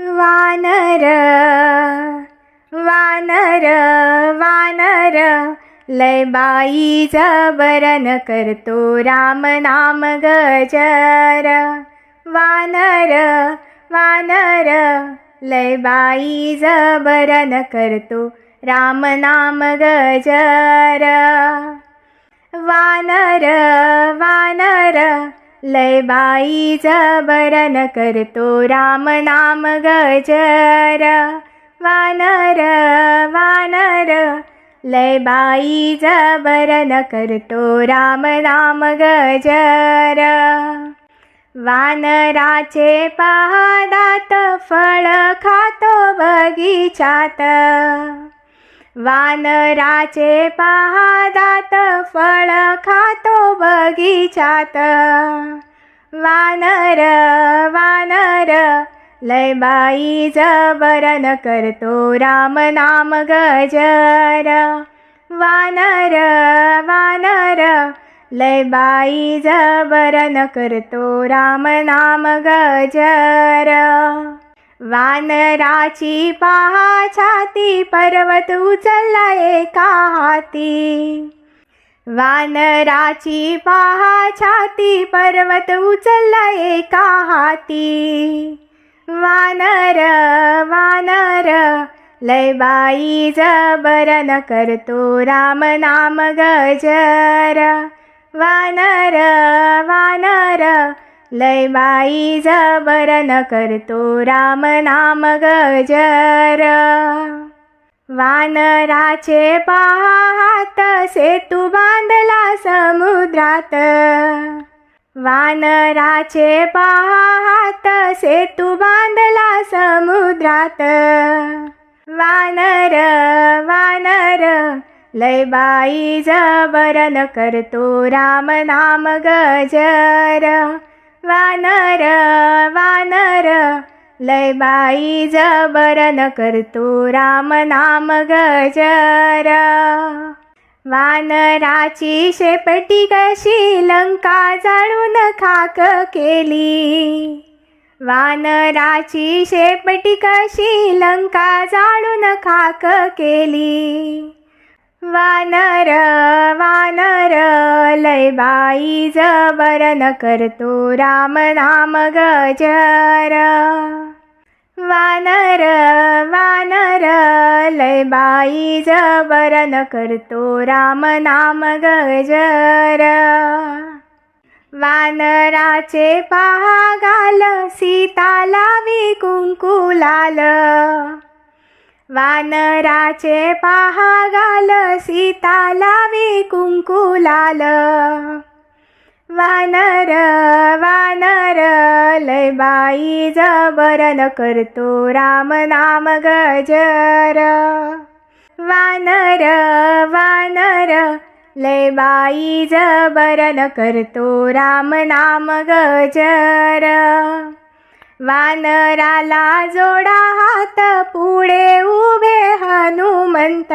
वानर वानर वानर लय बाई जबरन करतो राम नाम गजर. वानर वानर लय बाई जबरन करतो राम नाम गजर. वानर वानर लय बाई जबरन करतो राम नाम गजर. वानर वानर लय बाई जबरन करतो राम नाम गजर. वानराचे पहादात फळ खातो बगीचात. वानराचे दात फळ खातो बगीचात. वानर वानर लय बाई जबरन करतो राम नाम गजर. वानर वानर लय बाई जबरन करतो राम नाम गजर. वानराची पहा छाती पर्वत उचलला एका हाती वानराची पहा छाती पर्वत उचलला एका हाती वानर वानर लय बाई जबरन करतो राम नाम गजर. वानर वानर लय बाई जबरन करतो राम नाम गजर. वानराचे पहा हात सेतू बांधला समुद्रात. वानराचे पहा हात सेतू बांधला समुद्रात. वानर वानर लय बाई जबरन करतो राम नाम गजर. वानर वानर लय बाई जबरन करतो राम नाम गजर. वानराची शेपटी कशी लंका जाळून खाक केली. वानराची शेपटी कशी लंका जाळून खाक केली. वानर वानर लय बाई जबरन करतो राम नाम गजर. वानर वानर लय बाई जबरन करतो राम नाम गजर. वानराचे पहा घाल सीताला लावी लाल वानराचे पहा गाल सीता लावी कुंकू लाल वानर वानर लय बाई जबरन करतो राम नाम गजर. वानर वानर लय बाई जबरन करतो राम नाम गजर. वानराला जोडा हात पुढे उभे हनुमंत.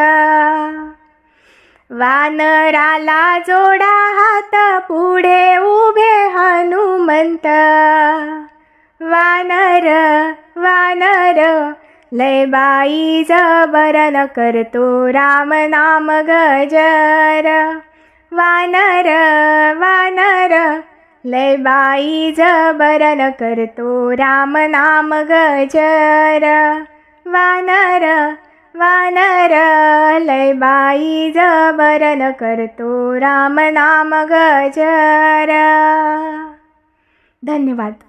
वानराला जोडा हात पुढे उभे हनुमंत. वानर वानर लय बाई जबरन करतो राम नाम गजर. वानर वानर लय बाई जबरन करतो राम नाम गजर वानर वानर लय बाई जबरन करतो राम नाम गजर धन्यवाद.